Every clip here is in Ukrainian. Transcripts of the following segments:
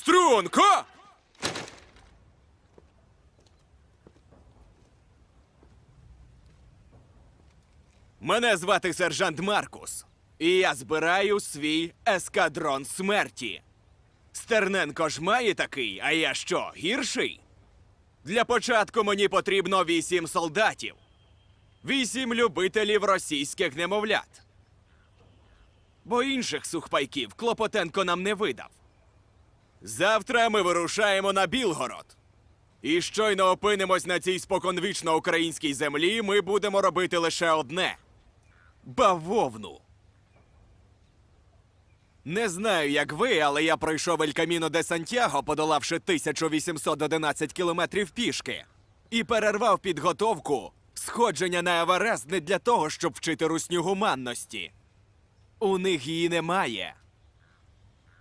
Струнко! Мене звати сержант Маркус, і я збираю свій ескадрон смерті. Стерненко ж має такий, а я що, гірший? Для початку мені потрібно вісім солдатів, вісім любителів російських немовлят. Бо інших сухпайків Клопотенко нам не видав. Завтра ми вирушаємо на Білгород. І щойно опинимось на цій споконвічно українській землі, ми будемо робити лише одне бавовну. Не знаю, як ви, але я пройшов Ель Каміно де Сантьяго, подолавши 1811 кілометрів пішки, і перервав підготовку сходження на Еверест не для того, щоб вчити русню гуманності. У них її немає.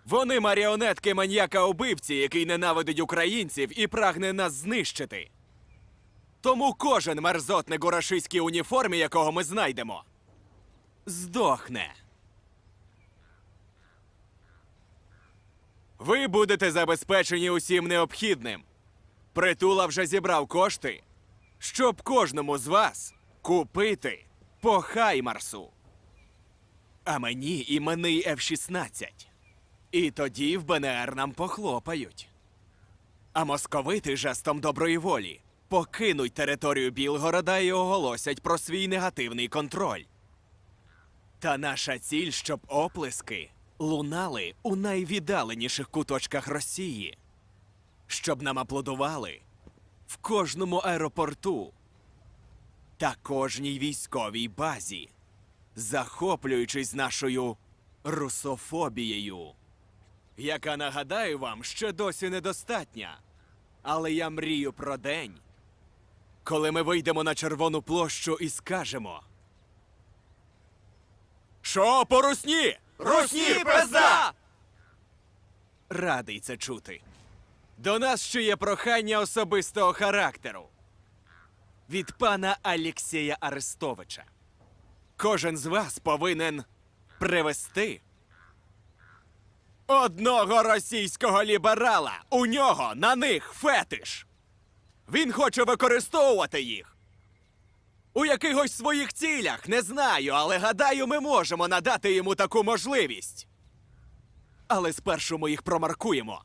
Вони маріонетки маньяка убивці, який ненавидить українців і прагне нас знищити. Тому кожен мерзотник у рашистській уніформі, якого ми знайдемо, здохне. Ви будете забезпечені усім необхідним. Притула вже зібрав кошти, щоб кожному з вас купити по Хаймарсу. А мені іменний F-16. І тоді в БНР нам похлопають. А московити жестом доброї волі покинуть територію Білгорода і оголосять про свій негативний контроль. Та наша ціль, щоб оплески лунали у найвіддаленіших куточках Росії, щоб нам аплодували в кожному аеропорту та кожній військовій базі, захоплюючись нашою русофобією, яка, нагадаю вам, ще досі недостатня. Але я мрію про день, коли ми вийдемо на червону площу і скажемо. Що по русні? Русні, пизда! Радий це чути. До нас ще є прохання особистого характеру. Від пана Алєксія Арестовича. Кожен з вас повинен привести одного російського ліберала. У нього на них фетиш. Він хоче використовувати їх. У якихось своїх цілях не знаю, але гадаю, ми можемо надати йому таку можливість. Але спершу ми їх промаркуємо.